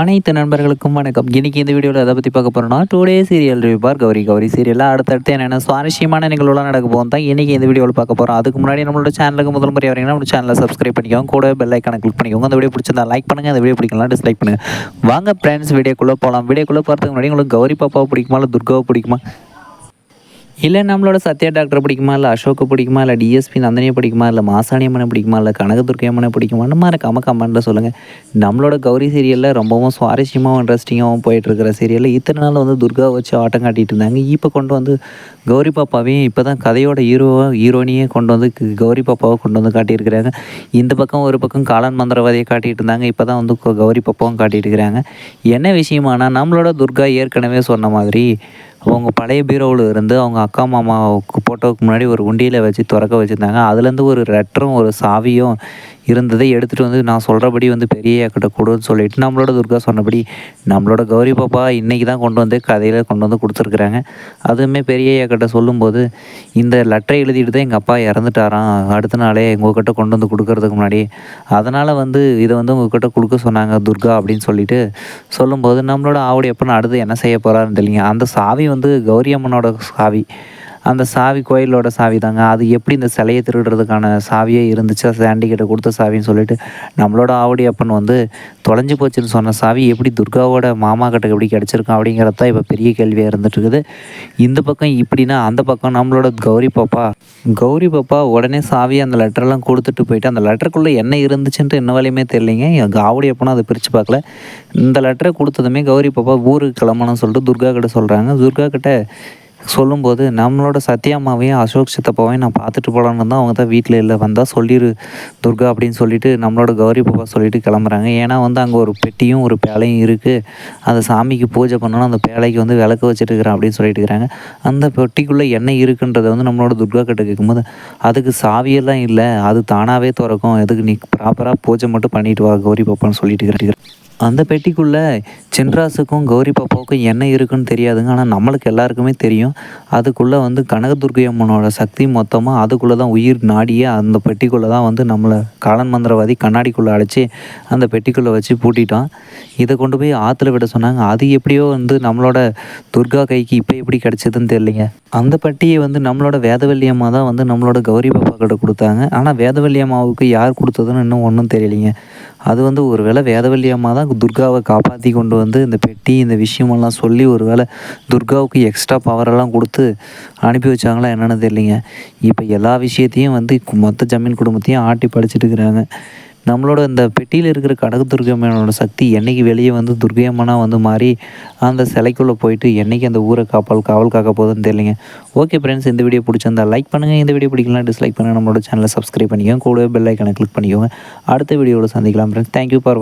அனைத்து நண்பர்களுக்கும் வணக்கம். இன்னைக்கு இந்த வீடியோவில் எதை பற்றி பார்க்க போகிறோம்னா today serial review for Gowri Gowri சீரியலில் அடுத்தடுத்து என்னென்ன சுவாரஸ்யமான நிகழ்வுலாம் நடக்க போகும் தான் இன்றைக்கி இந்த வீடியோவில் பார்க்க போகிறோம் அதுக்கு முன்னாடி நம்மளோட சேனலுக்கு முதல் முறை வரீங்கன்னா நம்ம சேனலை சப்ஸ்கிரைப் பண்ணிக்கோங்க. கூட பெல் ஐக்கான கிளிக் பண்ணிக்கோங்க. அந்த வீடியோ பிடிச்சிருந்தா லைக் பண்ணுங்கள் அந்த வீடியோ பிடிக்கலாம் டிஸ்லைக் பண்ணுங்கள் வாங்க ஃப்ரெண்ட்ஸ் வீடியோக்குள்ளே போகலாம் வீடியோக்குள்ளே போகிறதுக்கு முன்னாடி உங்களுக்கு கௌரி பாப்பாவை பிடிக்குமா இல்லை துர்காவை பிடிக்குமா? இல்லை நம்மளோட சத்யா டாக்டர் பிடிக்குமா? இல்லை அசோக்கு பிடிக்குமா? இல்லை டிஎஸ்பி நந்தினியை பிடிக்குமா? இல்லை மாசாணி அம்மனை பிடிக்குமா? இல்லை கனகதுர்க்கை அம்மனை பிடிக்குமான்னு மறக்காம கமெண்ட்டில் சொல்லுங்கள் நம்மளோட கௌரி சீரியலில் ரொம்பவும் சுவாரஸ்யமாகவும் இன்ட்ரெஸ்டிங்காகவும் போயிட்டுருக்கிற சீரியலில் இத்தனை நாள் வந்து துர்காவை வச்சு ஆட்டம் காட்டிகிட்டு இருந்தாங்க. இப்போ கொண்டு வந்து கௌரி பாப்பாவையும் இப்போ தான் கதையோட ஹீரோவை ஹீரோனியே கொண்டு வந்து கௌரி பாப்பாவை கொண்டு வந்து காட்டியிருக்கிறாங்க. இந்த பக்கம் ஒரு பக்கம் காலன் மந்திரவாதியை காட்டிகிட்டு இருந்தாங்க. இப்போ தான் வந்து கௌரி பாப்பாவும் காட்டிட்டு இருக்கிறாங்க. என்ன விஷயமானா நம்மளோட துர்கா ஏற்கனவே சொன்ன மாதிரி அவங்க பழைய பீரோவில் இருந்து அவங்க அக்கா மாமாவுக்கு போட்டோவுக்கு முன்னாடி ஒரு உண்டியில் வச்சு திறக்க வச்சுருந்தாங்க. அதுலேருந்து ஒரு லெட்டரும் ஒரு சாவியும் இருந்ததை எடுத்துகிட்டு வந்து நான் சொல்கிறபடி வந்து பெரிய கிட்ட கொடுன்னு சொல்லிட்டு நம்மளோட துர்கா சொன்னபடி நம்மளோட கௌரி பாப்பா இன்றைக்கி தான் கொண்டு வந்து கதையில் கொண்டு வந்து கொடுத்துருக்குறாங்க. அதுவுமே பெரிய கிட்ட சொல்லும்போது இந்த லெட்டரை எழுதிட்டு தான் எங்கள் அப்பா இறந்துட்டாராம். அடுத்த நாளே உங்கள்கிட்ட கொண்டு வந்து கொடுக்கறதுக்கு முன்னாடி. அதனால் வந்து இதை வந்து உங்கள்கிட்ட கொடுக்க சொன்னாங்க துர்கா அப்படின்னு சொல்லிட்டு. சொல்லும்போது நம்மளோட ஆவடி அப்போ அடுத்து என்ன செய்ய போகிறாருன்னு தெரியல அந்த சாவி வந்து கௌரி அம்மனோட சாவி. அந்த சாவி கோயிலோட சாவி தாங்க அது எப்படி இந்த சிலையை திருடுறதுக்கான சாவியே இருந்துச்சு. சாண்டி கிட்ட கொடுத்த சாவின்னு சொல்லிட்டு நம்மளோட ஆவடி அப்பன் வந்து தொலைஞ்சு போச்சுன்னு சொன்ன சாவி எப்படி துர்காவோட மாமா கிட்ட எப்படி கிடச்சிருக்கும் அப்படிங்கிறது தான் இப்போ பெரிய கேள்வியாக இருந்துட்டு இருக்குது இந்த பக்கம் இப்படின்னா அந்த பக்கம் நம்மளோட கௌரி பாப்பா. கௌரி பாப்பா உடனே சாவி அந்த லெட்டர்லாம் கொடுத்துட்டு போயிட்டு அந்த லெட்டருக்குள்ளே என்ன இருந்துச்சுன்ட்டு என்ன வழியுமே தெரியலைங்க. ஆவடி அப்பனும் அதை பிரித்து பார்க்கல. இந்த லெட்டரை கொடுத்ததுமே கௌரி பாப்பா ஊருக்கு கிளம்பணும்னு சொல்லிட்டு துர்கா கிட்ட சொல்கிறாங்க துர்கா கிட்ட சொல்லும்போது நம்மளோட சத்யாமாவையும் அசோக் சித்தப்பாவையும் நான் பார்த்துட்டு போகலான்னு தான் அவங்க தான் வீட்டில் இல்லை வந்தால் சொல்லிடு துர்கா அப்படின்னு சொல்லிட்டு நம்மளோட கௌரி பாப்பா சொல்லிட்டு கிளம்புறாங்க. ஏன்னா வந்து அங்கே ஒரு பெட்டியும் ஒரு பேலையும் இருக்குது அந்த சாமிக்கு பூஜை பண்ணணும் அந்த பேலைக்கு வந்து விளக்கு வச்சுட்டு இருக்கிறேன் அப்படின்னு சொல்லிட்டு இருக்கிறாங்க. அந்த பெட்டிக்குள்ளே என்ன இருக்குன்றதை வந்து நம்மளோட துர்கா கிட்ட கேட்கும்போது அதுக்கு சாவியெல்லாம் இல்லை அது தானாகவே திறக்கும். எதுக்கு நீ ப்ராப்பராக பூஜை மட்டும் பண்ணிட்டு வா கௌரி பாப்பான்னு சொல்லிட்டு இருக்கிறேன் அந்த பெட்டிக்குள்ளே சின்ராசுக்கும் கௌரி பாப்பாவுக்கும் என்ன இருக்குன்னு தெரியாதுங்க. ஆனால் நம்மளுக்கு எல்லாருக்குமே தெரியும். அதுக்குள்ளே வந்து கனகதுர்கை அம்மனோட சக்தி மொத்தமாக அதுக்குள்ளே தான் உயிர் நாடியே அந்த பெட்டிக்குள்ளே தான் வந்து நம்மளை காலன் மந்திரவாதி கண்ணாடிக்குள்ளே அழைச்சி அந்த பெட்டிக்குள்ளே வச்சு பூட்டிட்டான். இதை கொண்டு போய் ஆற்றுல விட சொன்னாங்க. அது எப்படியோ வந்து நம்மளோட துர்கா கைக்கு இப்போ எப்படி கிடச்சிதுன்னு தெரியலைங்க. அந்த பட்டியை வந்து நம்மளோட வேதவல்லி அம்மா தான் வந்து நம்மளோட கௌரி பாப்பா கிட்ட கொடுத்தாங்க. ஆனால் வேதவல்லி அம்மாவுக்கு யார் கொடுத்ததுன்னு இன்னும் ஒன்றும் தெரியலிங்க. அது வந்து ஒரு வேளை வேதவல்லி அம்மா தான் துர்காவை காப்பாற்றி கொண்டு வந்து இந்த பெட்டி இந்த விஷயமெல்லாம் சொல்லி ஒரு வேளை துர்காவுக்கு எக்ஸ்ட்ரா பவரெல்லாம் கொடுத்து அனுப்பி வச்சாங்களா என்னென்னு தெரியலிங்க. இப்போ எல்லா விஷயத்தையும் வந்து மொத்த ஜமீன் குடும்பத்தையும் ஆட்டி படிச்சுட்டு இருக்கிறாங்க. நம்மளோட இந்த பெட்டியில் இருக்கிற கடகு துர்கையம்மனோட சக்தி என்றைக்கு வெளியே வந்து துர்கையம்மனாக வந்து மாறி அந்த சிலைக்குள்ளே போயிட்டு என்றைக்கு அந்த ஊரை காப்பால் காவல் காக்க போகுதுன்னு தெரியலைங்க. ஓகே ஃப்ரெண்ட்ஸ் இந்த வீடியோ பிடிச்சிருந்தா லைக் பண்ணுங்கள் இந்த வீடியோ பிடிக்கலாம் டிஸ்லைக் பண்ணுங்கள் நம்மளோட சேனலை சப்ஸ்கிரைப் பண்ணிக்கோங்க. கூடவே பெல் ஐக்கனை கிளிக் பண்ணிக்கோங்க. அடுத்த வீடியோவில் சந்திக்கலாம் ஃப்ரெண்ட்ஸ் தேங்க்யூ ஃபார்